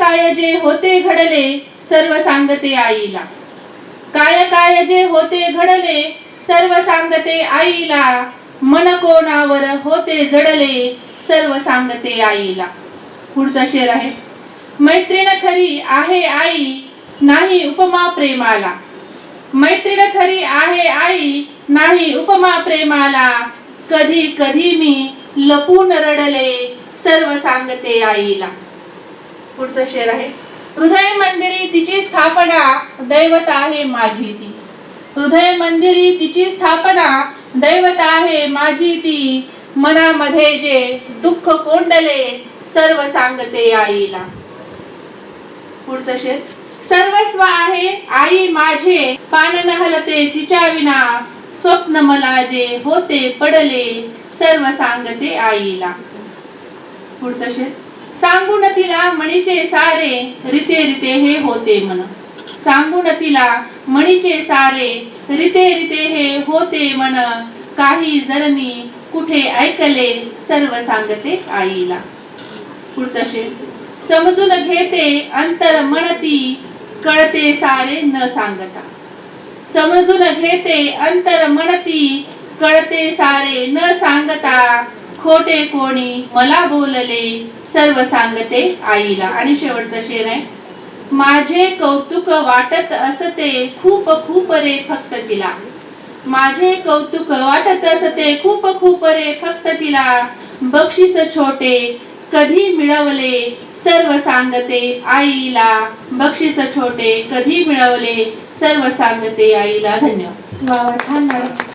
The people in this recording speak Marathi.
काय जे होते घडले सर्व सांगते आईला. काय काय जे होते घडले सर्व सांगते आईला. मन कोणावर होते जडले सर्व सांगते आईला. पुढचा शेर आहे. मैत्रीण खरी आहे आई नाही उपमा प्रेमाला. मैत्रीण खरी आहे आई नाही उपमा प्रेमाला. कधी कधी मी लपून रडले सर्व सांगते आईला. पुढचं शेर आहे. हृदय मंदिरी तिची स्थापना दैवत आहे माझी ती. हृदय मंदिरी तिची स्थापना दैवत आहे माझी ती. मनामध्ये जे दुःख कोंडले सर्व सांगते आईला. पुढचं शेर. सर्वस्व आहे आई माझे पान न हलते तिच्या विना. स्वप्न मला जे होते पडले सर्व सांगते आईला. पुढचं शेर. सांगून तिला मणीचे सारे रिते रिते हे होते मन सांगून तिला मणीचे सारे रिते रिते हे होते मन काही जरनी कुठे ऐकले सर्व सांगते आईला. पुढचा शेर. समजून घेते अंतर म्हणती कळते सारे न सांगता. समजून घेते अंतर म्हणती कळते सारे न सांगता. खोटे कोणी मला बोलले सर्व सांगते आईला. आणि शेवटचं शेर आहे माझे कौतुक वाटत असते खूप खूप रे फक्त तिला. माझे कौतुक वाटत असते खूप खूप रे फक्त तिला. बक्षीस छोटे कधी मिळवले सर्व सांगते आईला. बक्षीस छोटे कधी मिळवले सर्व सांगते आईला. धन्यवाद. वा